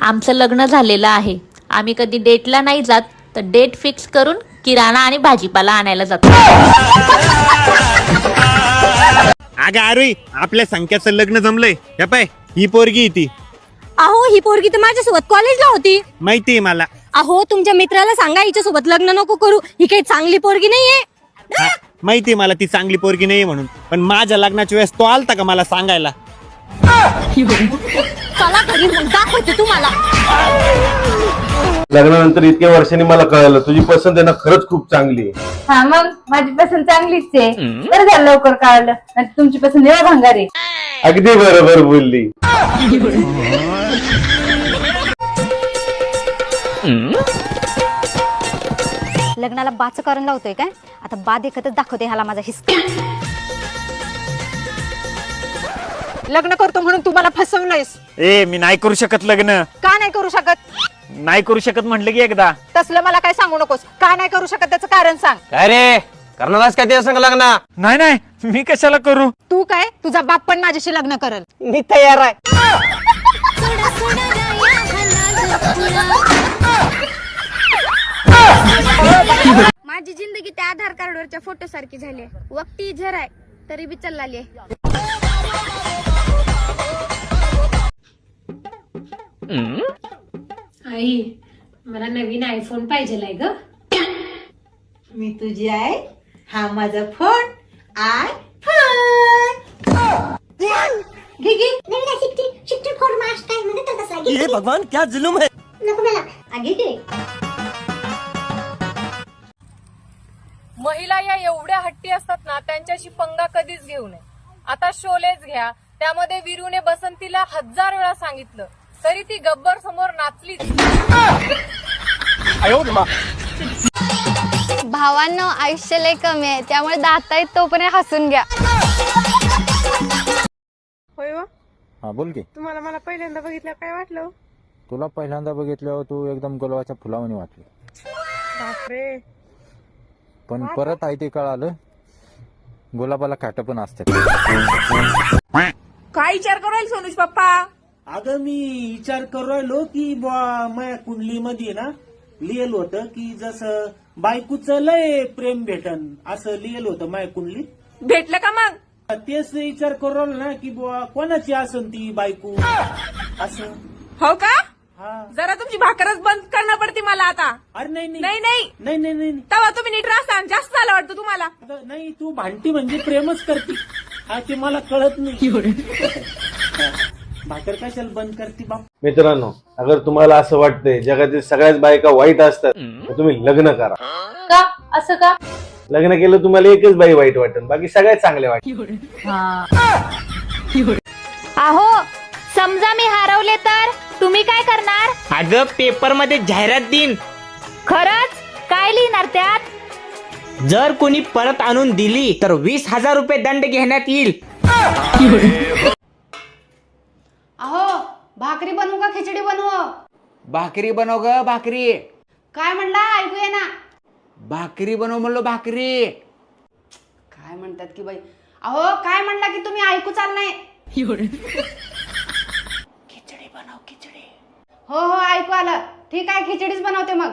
आमचं लग्न झालेलं आहे. आम्ही कधी डेटला नाही जात तर डेट फिक्स करून किराणा आणि भाजीपाला आणायला जातो. अगं अरे आपल्या संख्याचं लग्न जमलंय. हे पाय ही पोरगी ती अहो ही पोरगी तर माझ्यासोबत कॉलेजला होती. माहिती आहे मला. अहो तुमच्या मित्राला सांगा हिच्यासोबत लग्न नको करू. ही काही चांगली पोरगी नाहीये. हा, माहिती आहे मला ती चांगली पोरगी नाही म्हणून. पण माझ्या लग्नाच्या वेळेस तो आलता का मला सांगायला? दाखवते तुम्हाला? लग्नानंतर इतक्या वर्षांनी मला कळालं तुझी पसंत आहे ना खरंच खूप चांगली आहे. हा मग माझी पसंत चांगलीच आहे. बरं झालं लवकर कळलं. नाही तर तुमची पसंत निळा भांगार. आहे अगदी बरोबर बोलली. लग्नाला बाच कारण लावतोय काय? आता बा देखतच दाखवते ह्याला माझा हिस्सा. लग्न करतो म्हणून तुम्हाला फसवलंयस. ए मी नाही करू शकत लग्न. का नाही करू शकत? नाही करू शकत म्हटलं की एकदा. तसलं मला काय सांगू नकोस. का नाही करू शकत त्याचं कारण सांग. अरे करणारच काय ते संग लग्न? नाही नाही मी कशाला करू? तू काय? तुझा बाप पण माझ्याशी लग्न करल. मी तयार आहे. माझी जिंदगी त्या आधार कार्डवरच्या फोटो सारखी झाली आहे. वक्ती झर आहे तरी बी चालली आहे. आई मला नवीन आयफोन पाहिजे ग. मी तुझी आहे हा माझा फोन आय फोन घे. घे ये भगवान क्या जुलुम है? आगे घे. महिला या एवढ्या हट्टी असतात ना त्यांच्याशी पंगा कधीच घेऊ नये. आता शोलेच घ्या. त्यामध्ये विरूने बसंतीला हजार वेळा सांगितलं. तरी ती गब्बर समोर नाचलीच. भावांनो आयुष्य लय कमी आहे. त्यामुळे दाता येत तोपर्यंत हसून घ्या. होय व? हा बोल की. तुम्हाला मला पहिल्यांदा बघितलं काय वाटलं? तुला पहिल्यांदा बघितल्यावर तू एकदम गुलाबाच्या फुलावानी वाटली. बापरे. पण परत आहे ते कळालं. गुलाबाला काट पण असते काय विचार करायला सोनुष पप्पा? अगं मी विचार करू राहिलो की बुवा माझ्या कुंडलीमध्ये ना लिहिलं होतं की जसं बायकोचं लय प्रेम भेटन असं लिहिलं होतं माझ्या कुंडलीत. भेटलं का मग? तेच विचार करू राहिलो ना की बुवा कोणाची असन ती बायको? असं. हो का? जरा तुमची भाकरच बंद करणं पडते मला आता. अरे नाही नाही. नाही नाही. नाही नाही नाही नाही. तेव्हा तुम्ही नीट राहता जास्त झालं वाटतं तुम्हाला. अगं, नाही तू भांडती म्हणजे प्रेमच करते. हा ते मला कळत नाही. भाकर कशाला बंद करते बाप? मित्रांनो अगर तुम्हाला असं वाटतंय जगातील सगळ्याच बायका वाईट असतात तर तुम्ही लग्न करा. का? असं का? लग्न केलं तुम्हाला एकच बाई वाईट वाटेल बाकी सगळ्यात चांगले वाटेल अहो समजा मी हरवले तर? तुम्ही काय करणार? अगं पेपरमध्ये जाहिरात देईन खरंच? काय लिहिणार त्यात? जर कोणी परत आणून दिली तर वीस हजार रुपये दंड घेण्यात येईल. अहो भाकरी बनवू का खिचडी बनवू? भाकरी बनव ग भाकरी. काय म्हणला? ऐकू ये ना. भाकरी बनव म्हणलो भाकरी. काय म्हणतात की बाई? अहो काय म्हणला की तुम्ही ऐकू चाल नाही हो हो ऐकू आलं. ठीक आहे खिचडीच बनवते मग.